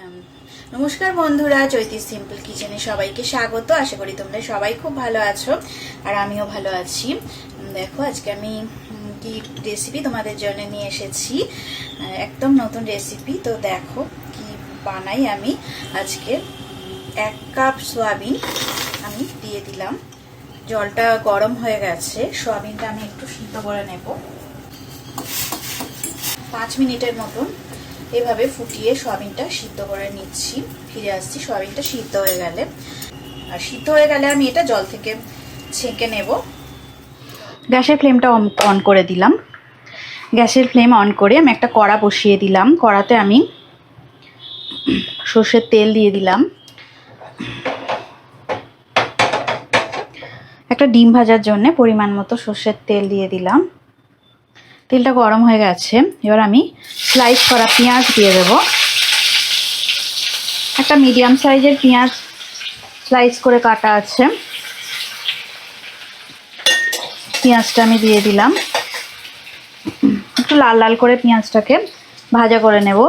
উম, নমস্কার বন্ধুরা চৈতি সিম্পল কিচেনে সবাইকে স্বাগত। আশা করি তোমরা সবাই খুব ভালো আছো আর আমিও ভালো আছি। দেখো আজকে আমি কি রেসিপি তোমাদের জন্য নিয়ে এসেছি। একদম নতুন রেসিপি তো দেখো কি বানাই আমি আজকে। এক কাপ সোয়াবিন আমি দিয়ে দিলাম। জলটা গরম হয়ে গেছে সোয়াবিনটা আমি একটু সিদ্ধ করে নেব। পাঁচ মিনিটের মতন এভাবে ফুটিয়ে সয়াবিনটা সিদ্ধ করে নিচ্ছি। ফিরে আসছি, সয়াবিনটা সিদ্ধ হয়ে গেলে। আর সিদ্ধ হয়ে গেলে আমি এটা জল থেকে ছেঁকে নেব। গ্যাসের ফ্লেমটা অন করে দিলাম। গ্যাসের ফ্লেম অন করে আমি একটা কড়া বসিয়ে দিলাম। কড়াতে আমি সর্ষের তেল দিয়ে দিলাম। একটা ডিম ভাজার জন্য পরিমাণ মতো সর্ষের তেল দিয়ে দিলাম। তেলটা গরম হয়ে গেছে। এবার আমি স্লাইস করা পেঁয়াজ দিয়ে দেব। একটা মিডিয়াম সাইজের পেঁয়াজ স্লাইস করে কাটা আছে। পেঁয়াজটা আমি দিয়ে দিলাম। একটু লাল লাল করে পেঁয়াজটাকে ভাজা করে নেব।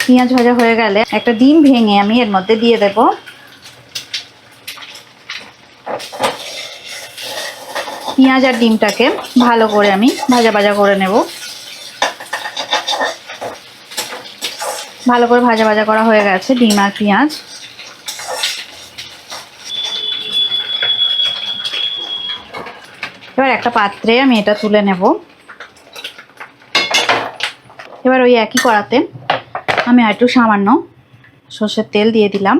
পেঁয়াজ ভাজা হয়ে গেলে একটা ডিম ভেঙে আমি এর মধ্যে দিয়ে দেবো। পেঁয়াজ আর ডিমটাকে ভালো করে আমি ভাজা ভাজা করে নেব। ভালো করে ভাজা ভাজা করা হয়ে গেছে ডিম আর পেঁয়াজ। এবার একটা পাত্রে আমি এটা তুলে নেব। এবার ওই একই কড়াতে আমি একটু সামান্য সর্ষের তেল দিয়ে দিলাম।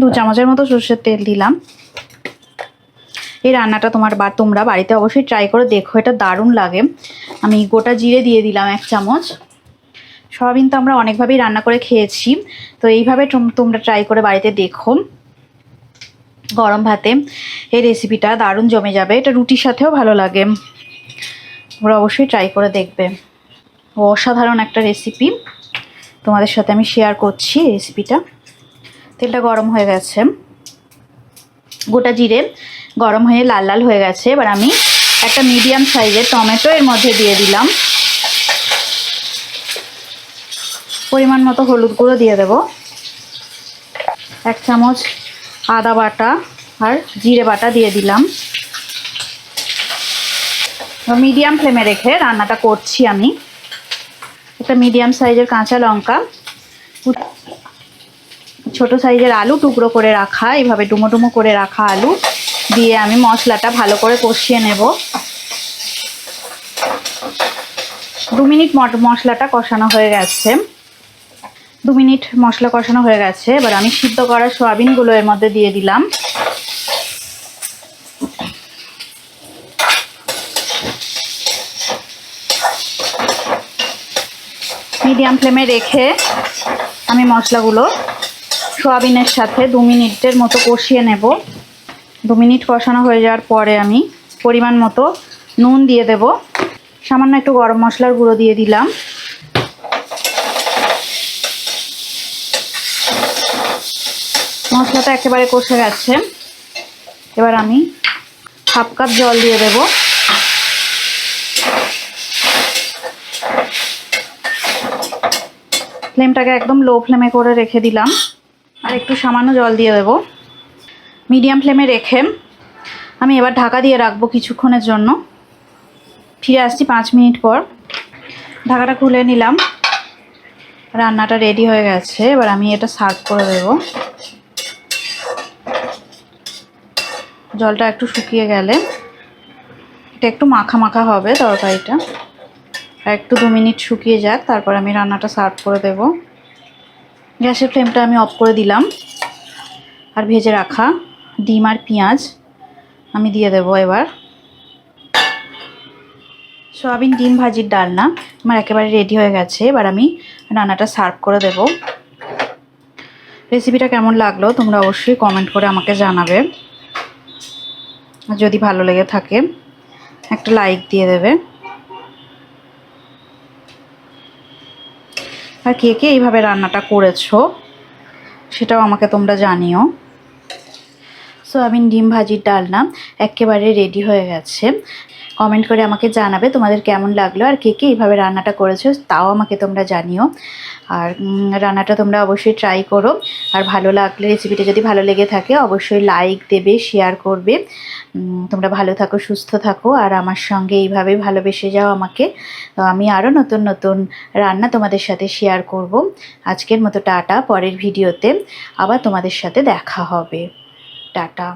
দু চামচের মতো সর্ষের তেল দিলাম। এই রান্নাটা তোমার বা, তোমরা বাড়িতে অবশ্যই ট্রাই করে, দেখো, এটা দারুণ লাগে। আমি গোটা জিরে দিয়ে দিলাম এক চামচ। সয়াবিন তো আমরা অনেকভাবেই রান্না করে খেয়েছি, তো এইভাবে তোমরা ট্রাই করে বাড়িতে দেখো। গরম ভাতে এই রেসিপিটা দারুণ জমে যাবে, এটা রুটির সাথেও ভালো লাগে। তোমরা অবশ্যই ট্রাই করে দেখবে। অসাধারণ একটা রেসিপি তোমাদের সাথে আমি শেয়ার করছি রেসিপিটা তেলটা গরম হয়ে গেছে। গোটা জিরে গরম হয়ে লাল লাল হয়ে গেছে। এবার আমি একটা মিডিয়াম সাইজের টমেটো এর মধ্যে দিয়ে দিলাম। পরিমাণ মতো হলুদ গুঁড়ো দিয়ে দেব। এক চামচ আদা বাটা আর জিরে বাটা দিয়ে দিলাম। মিডিয়াম ফ্লেমে রেখে রান্নাটা করছি আমি। একটা মিডিয়াম সাইজের কাঁচা লঙ্কা। ছোট সাইজের আলু টুকরো করে রাখা এইভাবে ডুমো ডুমো করে রাখা আলু দিয়ে আমি মশলাটা ভালো করে কষিয়ে নেব। দু মিনিট মশলাটা কষানো হয়ে গেছে। দু মিনিট মশলা কষানো হয়ে গেছে। এবার আমি সিদ্ধ করা সোয়াবিনগুলো এর মধ্যে দিয়ে দিলাম। মিডিয়াম ফ্লেমে রেখে আমি মশলাগুলো সোয়াবিনের সাথে দু মিনিটের মতো কষিয়ে নেব। দু মিনিট কষানো হয়ে যাওয়ার পরে আমি পরিমাণ মতো নুন দিয়ে দেব। সামান্য একটু গরম মশলার গুঁড়ো দিয়ে দিলাম। মশলাটা একেবারে কষে গেছে। এবার আমি হাফ কাপ জল দিয়ে দেব। ফ্লেমটাকে একদম লো ফ্লেমে করে রেখে দিলাম। আর একটু সামান্য জল দিয়ে দেবো। মিডিয়াম ফ্লেমে রেখে আমি এবার ঢাকা দিয়ে রাখব কিছুক্ষণের জন্য। ফিরে আসছি পাঁচ মিনিট পর। ঢাকাটা খুলে নিলাম। রান্নাটা রেডি হয়ে গেছে। এবার আমি এটা সার্ভ করে দেব। জলটা একটু শুকিয়ে গেলে এটা একটু মাখা মাখা হবে তরকারিটা। একটু দু মিনিট শুকিয়ে যাক, তারপর আমি রান্নাটা সার্ভ করে দেব। গ্যাসের ফ্লেমটা আমি অফ করে দিলাম। আর ভেজে রাখা ডিম আর পেঁয়াজ আমি দিয়ে দেবো এবার। সয়াবিন ডিম ভাজির ডালনা আমার একেবারে রেডি হয়ে গেছে। এবার আমি রান্নাটা সার্ভ করে দেব। রেসিপিটা কেমন লাগল তোমরা অবশ্যই কমেন্ট করে আমাকে জানাবে। যদি ভালো লেগে থাকে, একটা লাইক দিয়ে দেবে। আর কে কে এইভাবে রান্নাটা করেছ সেটাও আমাকে তোমরা জানিও। সো আমি ডিম ভাজির ডালনা একেবারে রেডি হয়ে গেছে। কমেন্ট করে আমাকে জানাবে তোমাদের কেমন লাগল আর কে কে এইভাবে রান্নাটা করেছ তাও আমাকে তোমরা জানিও। আর রান্নাটা তোমরা অবশ্যই ট্রাই করো। আর ভালো লাগলে রেসিপিটা যদি ভালো লেগে থাকে অবশ্যই লাইক দেবে শেয়ার করবে। তোমরা ভালো থাকো, সুস্থ থাকো। আর আমার সঙ্গে এইভাবে ভালোবেসে যাও আমাকে। তো আমি আরও নতুন নতুন রান্না তোমাদের সাথে শেয়ার করব। আজকের মতো টাটা, পরের ভিডিওতে আবার তোমাদের সাথে দেখা হবে। টাটা।